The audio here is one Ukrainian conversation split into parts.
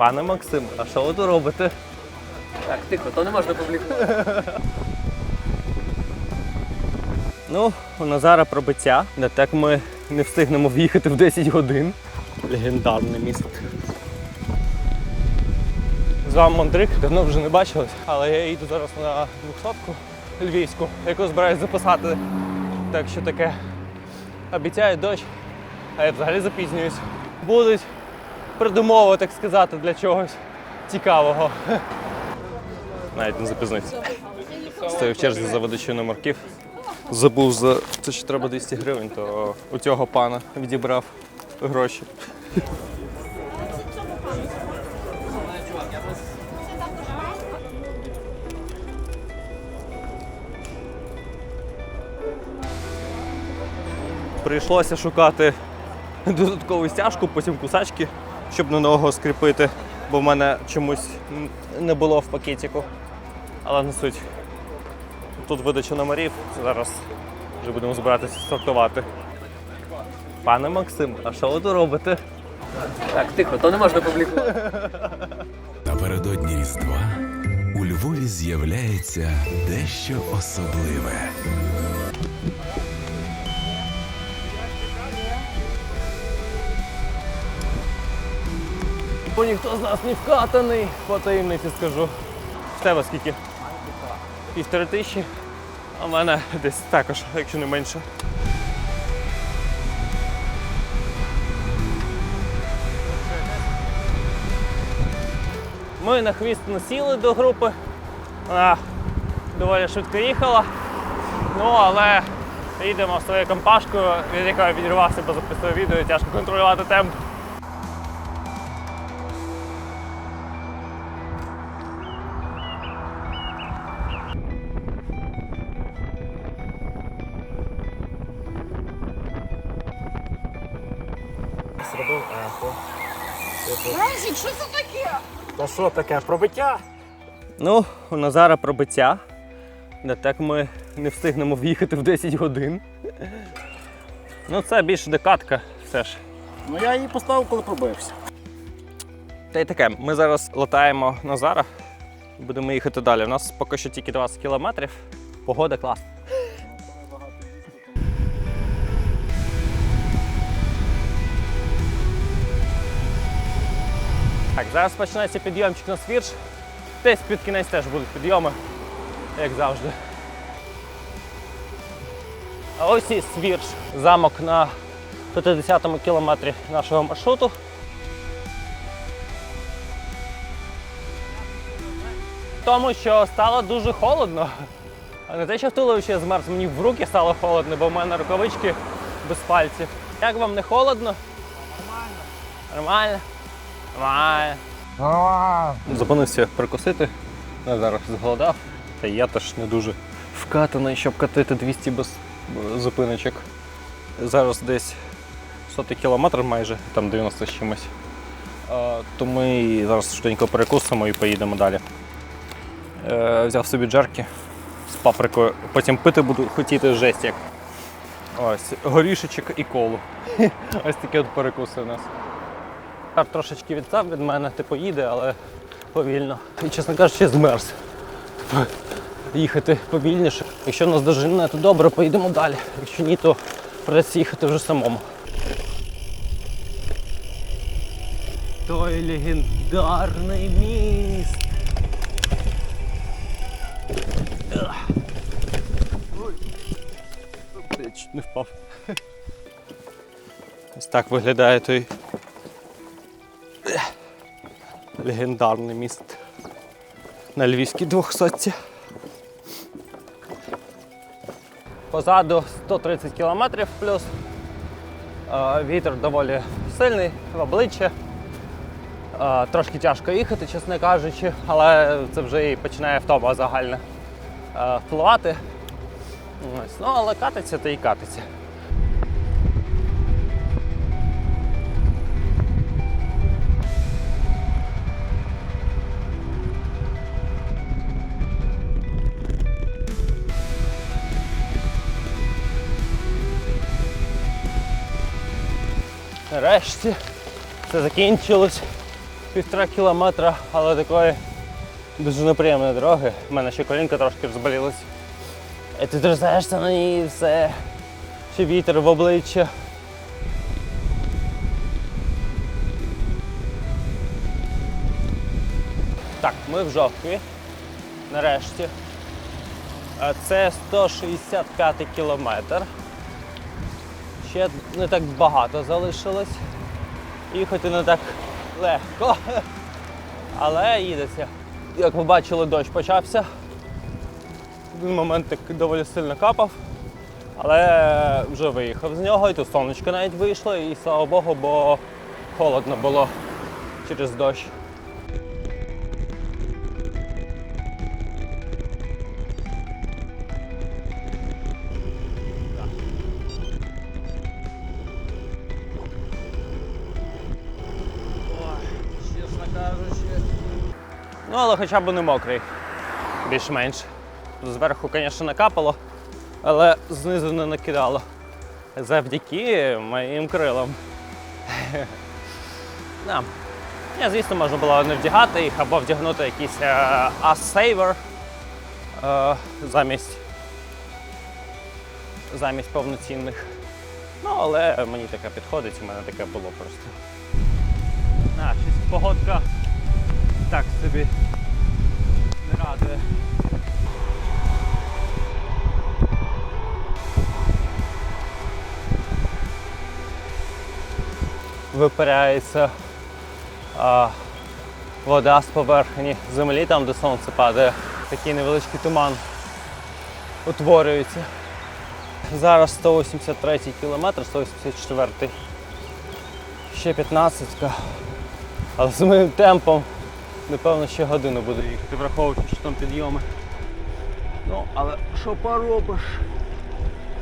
Пане Максим, а що ви тут робите? Так, тихо, то не можна публікувати. Ну, у Назара пробиття. Не так ми не встигнемо в'їхати в 10 годин. Легендарне місто. З вами Мандрик, давно вже не бачились, але я їду зараз на 200-ку львівську, яку збираюсь записати. Так що таке. Обіцяє дощ, а я взагалі запізнююсь. Будуть придумови, так сказати, для чогось цікавого. Навіть не запізнився. Стою в черзі за видачою номерків. Забув за те, що треба 200 гривень, то у цього пана відібрав гроші. Прийшлося шукати додаткову стяжку, потім кусачки, щоб на ногу скріпити, бо в мене чомусь не було в пакетику. Але не суть. Тут видача номерів. Зараз вже будемо збиратися сортувати. Пане Максим, а що ви тут робите? Так, тихо, то не можна публікувати. Напередодні Різдва у Львові з'являється дещо особливе. Бо ніхто з нас не вкатаний, по таємниці скажу. В тебе скільки? Півтори тисячі, а в мене десь також, якщо не менше. Ми на хвіст насіли до групи. Вона доволі швидко їхала. Ну, але їдемо своєю компашкою, від якої відірвався, бо записую відео тяжко контролювати темп. Бразік, що це таке? Та що таке? Пробиття? Ну, у Назара пробиття. Не так ми не встигнемо в'їхати в 10 годин. Ну, це більше декатка все ж. Ну я її поставив, коли пробився. Та й таке, ми зараз латаємо Назара. Будемо їхати далі. У нас поки що тільки 20 кілометрів. Погода класна. Так, зараз починається підйомчик на свірш. Десь під кінець теж будуть підйоми, як завжди. А ось і свірш. Замок на 50-му кілометрі нашого маршруту. Тому що стало дуже холодно. А не те, що в туловищі змерз, мені в руки стало холодно, бо в мене рукавички без пальців. Як вам не холодно? Нормально. Нормально. Зупинився прикусити. Я зараз зголодав. Та я теж не дуже вкатаний, щоб катити 200 без е, зупиночок. Зараз десь сотий кілометр майже, там 90 з чимось. Е, То ми зараз швиденько перекусимо і поїдемо далі. Е, Взяв собі джерки з паприкою. Потім пити буду хотіти жесть як. Ось, горішечок і колу. Ось такі от перекуси у нас. Кар трошечки відстав від мене, типу їде, але повільно. І, чесно кажучи, змерз. Їхати повільніше. Якщо нас дожене, то добре, поїдемо далі. Якщо ні, то придеться їхати вже самому. Той легендарний міст. Не впав. Ось так виглядає той легендарний міст на львівській двохсотці. Позаду 130 кілометрів плюс. Е, Вітер доволі сильний в обличчя. Е, Трошки тяжко їхати, чесно кажучи, але це вже і починає втома загальна е, впливати. Ось. Ну, але катиться то і катиться. Нарешті все закінчилось. півтора кілометра, але такої дуже неприємної дороги. У мене ще колінка трошки розболілась. І ти трясешся на ній і все. Ще вітер в обличчя. Так, ми в жовтві. Нарешті. А Це 165 кілометр. Ще не так багато залишилось. Їхати не так легко. Але їдеться. Як ви бачили, дощ почався. Один момент так доволі сильно капав. Але вже виїхав з нього, і тут сонечко навіть вийшло, і слава Богу, бо холодно було через дощ. Ну, але хоча б не мокрий. Більш-менш. Зверху, звісно, накапало, але знизу не накидало. Завдяки моїм крилам. Да. Я, звісно, можна було не вдягати їх або вдягнути якийсь е, Ass Saver е, замість, замість повноцінних. Ну, але мені таке підходить, у мене таке було просто. А, щось погодка так собі не радує. Випиряється а, вода з поверхні землі, там де сонце падає. Такий невеличкий туман утворюється. Зараз 183 кілометр, 184 ще 15 але з моїм темпом, напевно, ще годину буду їхати, враховуючи, що там підйоми. Ну, але що поробиш?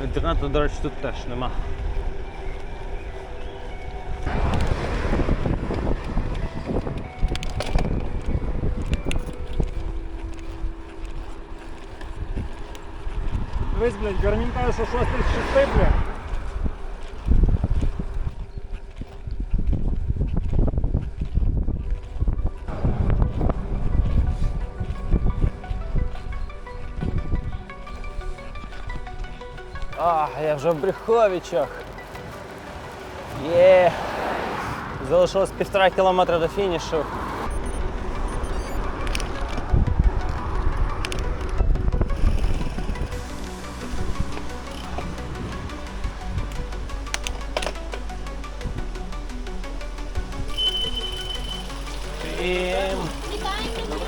Інтернету, до речі, тут теж нема. Дивись, блядь, Гармін каже, що 6 з 6, блядь. А, я вже в Брюховичах. Є. Залишилось півтора кілометра до фінішу.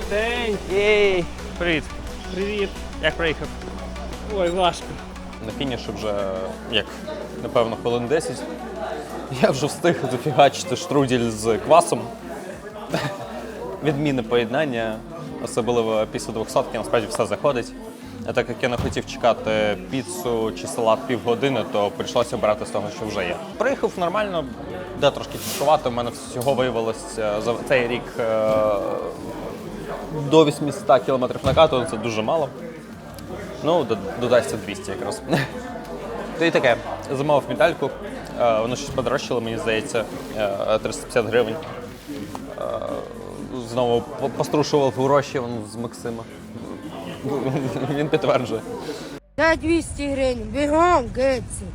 День! Привіт! Привіт. Як приїхав? Ой, важко. На фінішу вже як напевно хвилин 10. Я вже встиг зафігачити штрудель з квасом. Відмінне поєднання, особливо після 200 насправді все заходить. А так як я не хотів чекати піцу чи салат півгодини, то прийшлося обирати з того, що вже є. Приїхав нормально, де трошки тяжкувати. У мене всього виявилось е, за цей рік е, до 800 кілометрів накату, це дуже мало. Ну, додасться 200 якраз. То і таке. Замовив медальку. Е, Воно щось подорожчало, мені здається, е, 350 гривень. Е, Знову пострушував гроші вон, з Максима. Він підтверджує. Дай 200 гривень, бігом, гетці.